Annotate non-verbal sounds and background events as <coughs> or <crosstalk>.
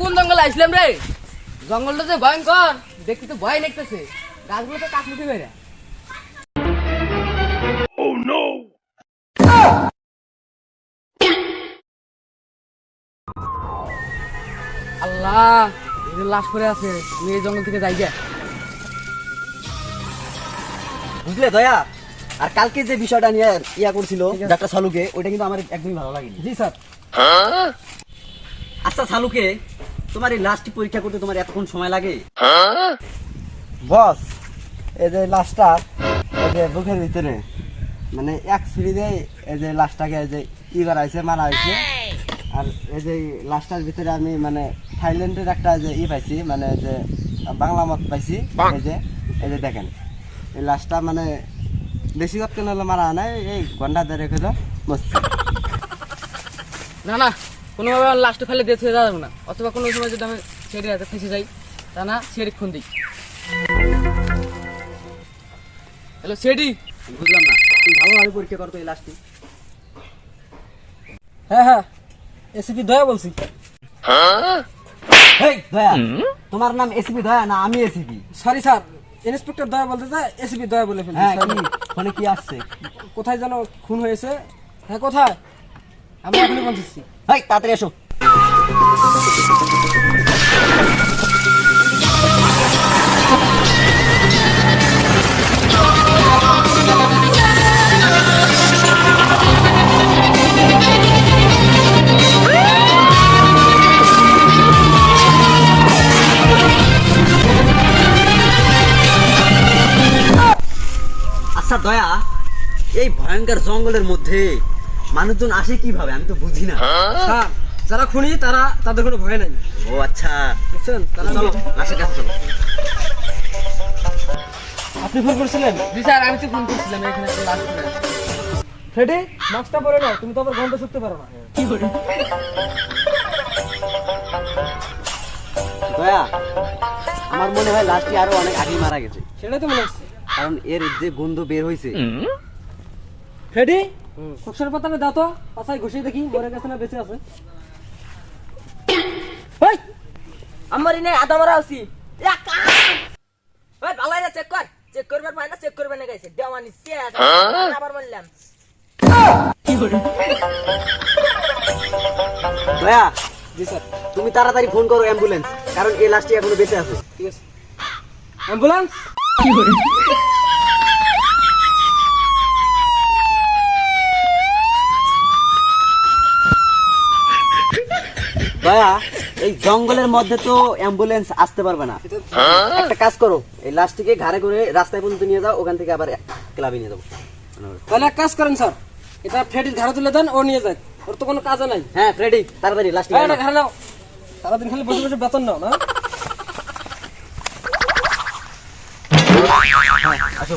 কোন জঙ্গলে আসলাম রে? জঙ্গলটা যে ভয়ঙ্কর দেখতে তো ভয় লাগতেছে। গাছগুলো তো কাটমুটি বেড়ে আল্লাহ এই যে লাশ পড়ে আছে। তুমি এই জঙ্গল থেকে যাই বুঝলে দয়া? আর কালকে যে বিষয়টা নিয়ে ইয়া করছিল ডাক্তার সালুকে ওইটা কিন্তু আমার একদমই ভালো লাগেনি। জি স্যার। আচ্ছা সালুকে তোমার এই লাস্টটি পরীক্ষা করতে তোমার এতক্ষণ সময় লাগে? বস এই যে লাশটা এই যে বুকের ভিতরে মানে এক সিঁড়িতে এই যে লাশটাকে এই যে ই করা হয়েছে মারা হয়েছে আর এই যে লাশটার ভিতরে আমি মানে থাইল্যান্ডের একটা যে ই পাইছি মানে যে বাংলা মত পাইছি এই যে এই যে দেখেন। এই লাশটা মানে বেশি কত কেন হলো মারা নাই এই ঘণ্টা ধরে দাও বসছে। না না কোনোভাবে আমার লাস্টে ফেলে দিয়ে থুয়ে যাব না। অথবা কোনো সময় যদি আমি সেটি হাতে ফেসে যাই তা না খুন দিই। হ্যালো সেটি বুঝলাম না তুমি ভালোভাবে পরীক্ষা করতো এই লাশটি হ্যাঁ হ্যাঁ এসিপি দয়া বলছি। হেই দয়া। তোমার নাম এসিপি দয়া না আমি এসিপি? সরি স্যার ইন্সপেক্টর দয়া বলতে চাই এসিপি দয়া বলে ফেলছি হ্যাঁ sorry। কি? ফোনে কি আসছে? কোথায় যেন খুন হয়েছে। হ্যাঁ কোথায়? আমি এখনই পৌঁছেছি হেই তাড়াতাড়ি এসো। আচ্ছা দয়া এই ভয়ঙ্কর জঙ্গলের মধ্যে মানুষজন আসে কীভাবে? আমি তো বুঝি না। স্যার যারা খুনি তারা তাদের কোনো ভয় নাই। ও আচ্ছা। বুঝছেন? তারা চলো লাশের কাছে চলো। আপনি ফোন করেছিলেন? জি স্যার আমি তো ফোন করছিলাম এখানে লাস্ট ফ্রেডি মাস্কটা পরে নাও তুমি তো আবার গন্ধ শুকতে পারো না। কি করে দয়া আমার মনে হয় লাস্টে আরও অনেক আগেই মারা গেছে। সেটাই তো মনে হচ্ছে। কারণ এর যে গন্ধ বের হয়েছে ফ্রেডি খুবসার পাতামে দাও তো পাশায় ঘষিয়ে দেখি মরে গেছে না বেঁচে আছে। <coughs> ওই আমার ইনে আদা মারা আছি ওই ভালো না চেক কর। চেক করবার পাই না চেক করবে না গাইছে। দেওয়ানি শেষ। <coughs> আবার বললাম। দয়া জি স্যার। তুমি তাড়াতাড়ি ফোন করো অ্যাম্বুলেন্স কারণ এই লাস্টে এখনও বেঁচে আছে। ঠিক আছে। অ্যাম্বুলেন্স? <coughs> দয়া এই জঙ্গলের মধ্যে তো অ্যাম্বুলেন্স আসতে পারবে না। একটা কাজ করো এই লাশটিকে ঘাড়ে করে রাস্তায় পর্যন্ত নিয়ে যাও ওখান থেকে আবার ক্লাবে নিয়ে যাব। তাহলে এক কাজ করেন স্যার এটা ফ্রেডির ঘরে তুলে দেন ও নিয়ে যাক ওর তো কোনো কাজে নাই। হ্যাঁ ফ্রেডি তাড়াতাড়ি লাস্টে এটা ঘরে নাও। সারাদিন খালি বসে বসে বেতন নাও না? আসো